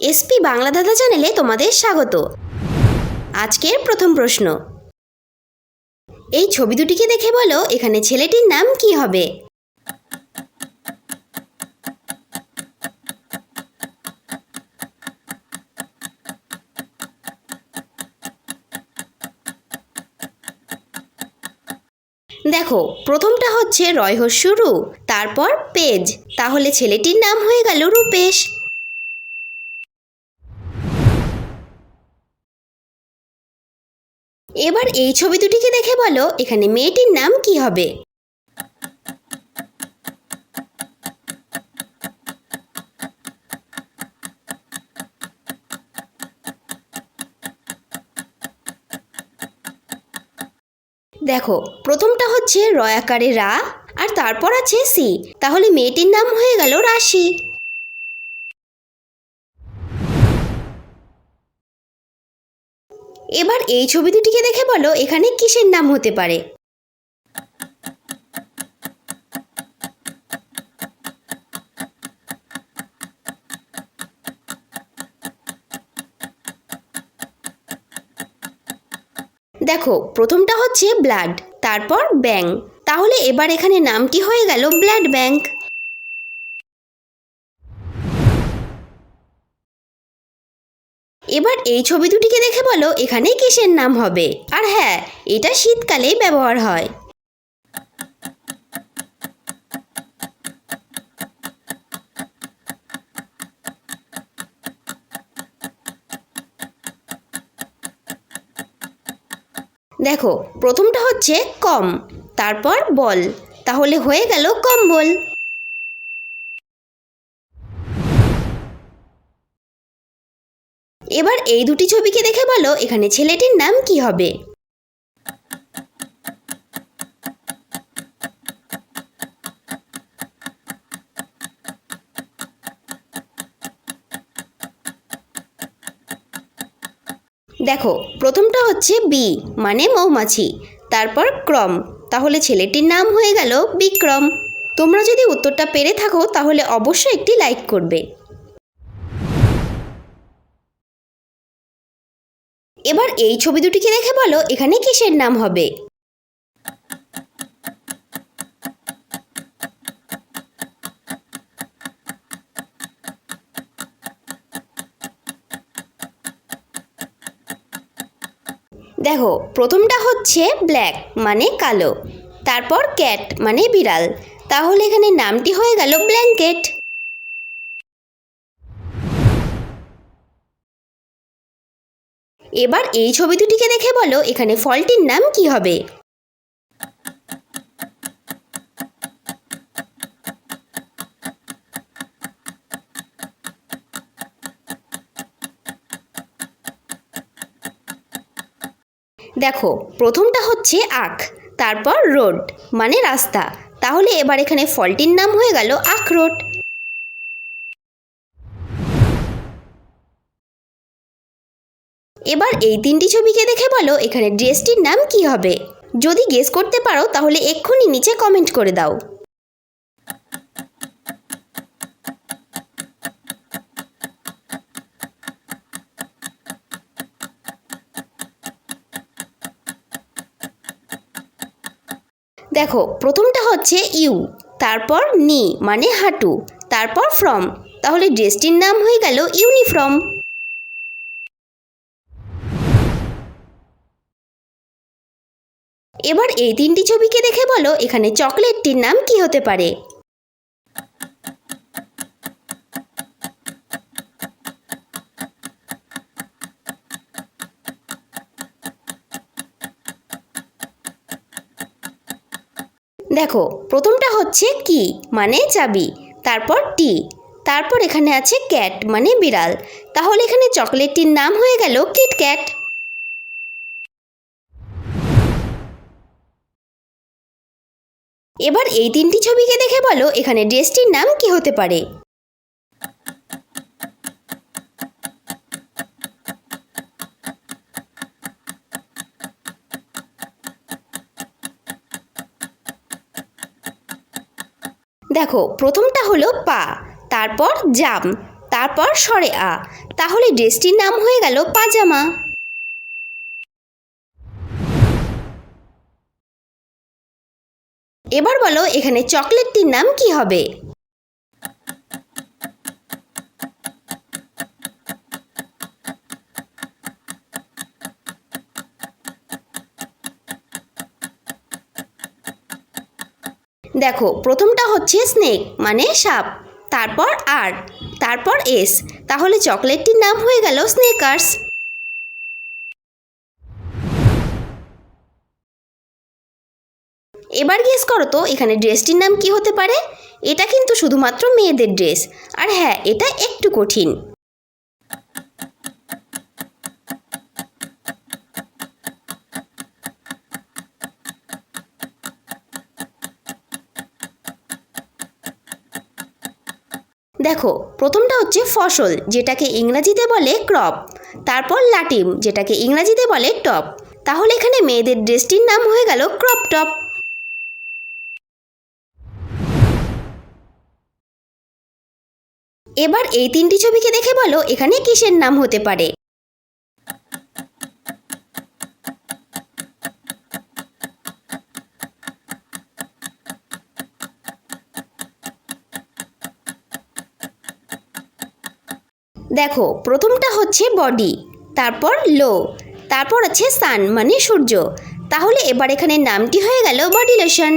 SP Bangla দাদা চ্যানেলে তোমাদের স্বাগত। আজকের প্রথম প্রশ্ন। এই ছবি দুটিকে দেখে বলো, এখানে ছেলেটির নাম কি হবে? দেখো, প্রথমটা হচ্ছে রয়হস্য রু, তারপর পেজ। তাহলে ছেলেটির নাম হয়ে গেল রূপেশ। এবার এই ছবি দুটিকে দেখে বলো, এখানে মেয়েটির নাম কি হবে? দেখো, প্রথমটা হচ্ছে রয়াকারে রা, আর তারপর আছে সি। তাহলে মেয়েটির নাম হয়ে গেল রাশি। এবার এই ছবি দুটিকে দেখে বলো এখানে কিসের নাম হতে পারে। দেখো, প্রথমটা হচ্ছে ব্লাড, তারপর ব্যাং তাহলে এবার এখানে নামটি হয়ে গেল ব্লাড ব্যাংক। এই ছবি দুটিকে দেখে বলো, এখানে কিসের নাম হবে? আর হ্যাঁ এটা শীতকালেই ব্যবহার হয়। দেখো, প্রথমটা হচ্ছে কম, তারপর বল। তাহলে হয়ে গেল কম্বল। এবার এই দুটি ছবিকে দেখে বলো এখানে ছেলেটির নাম কি হবে। দেখো, প্রথমটা হচ্ছে বি মানে মৌমাছি। তারপর ক্রম। তাহলে ছেলেটির নাম হয়ে গেল বিক্রম। তোমরা যদি উত্তরটা পেরে থাকো, তাহলে অবশ্যই একটি লাইক করবে। এবার এই ছবি দুটিকে দেখে বলো এখানে কিসের নাম হবে। দেখো, প্রথমটা হচ্ছে ব্ল্যাক মানে কালো, তারপর ক্যাট মানে বিড়াল। তাহলে এখানে নামটি হয়ে গেল ব্ল্যাঙ্কেট। এবার এই ছবি দুটিকে দেখে বলো, এখানে ফলটির নাম কি হবে? দেখো, প্রথমটা হচ্ছে আখ, তারপর রোড মানে রাস্তা। তাহলে এবার এখানে ফলটির নাম হয়ে গেল আখরোট এবার এই তিনটি ছবিকে দেখে বলো, এখানে ড্রেসটির নাম কি হবে? যদি গেস করতে পারো, তাহলে এক্ষুনি নিচে কমেন্ট করে দাও। দেখো, প্রথমটা হচ্ছে ইউ, তারপর নি মানে হাঁটু, তারপর ফ্রম। তাহলে ড্রেসটির নাম হয়ে গেল ইউনিফর্ম। এবার এই তিনটি ছবিকে দেখে বলো এখানে চকলেটটির নাম কি হতে পারে। দেখো, প্রথমটা হচ্ছে কি মানে চাবি, তারপর টি, তারপর এখানে আছে ক্যাট মানে বিড়াল। তাহলে এখানে চকলেটটির নাম হয়ে গেল কিটক্যাট। এবার এই তিনটি ছবিকে দেখে বলো, এখানে ড্রেসটির নাম কি হতে পারে? দেখো, প্রথমটা হলো পা, তারপর জাম, তারপর সরে আ। তাহলে ড্রেসটির নাম হয়ে গেল পাজামা। এবার বলো এখানে চকলেটটির নাম কি হবে? দেখো, প্রথমটা হচ্ছে স্নেক মানে সাপ। তারপর আর, তারপর এস তাহলে চকলেটটির নাম হয়ে গেল স্নেকার্স এবার গেস করো তো, এখানে ড্রেসটির নাম কি হতে পারে? এটা কিন্তু শুধুমাত্র মেয়েদের ড্রেস আর হ্যাঁ এটা একটু কঠিন। দেখো, প্রথমটা হচ্ছে ফসল, যেটাকে ইংরাজিতে বলে ক্রপ তারপর লাটিম, যেটাকে ইংরাজিতে বলে টপ তাহলে এখানে মেয়েদের ড্রেসটির নাম হয়ে গেল ক্রপ টপ এবার এই তিনটি ছবিকে দেখে বলো এখানে কিসের নাম হতে পারে। দেখো, প্রথমটা হচ্ছে বডি, তারপর লো, তারপর আছে সান মানে সূর্য। তাহলে এবার এখানে নামটি হয়ে গেল বডি লোশন।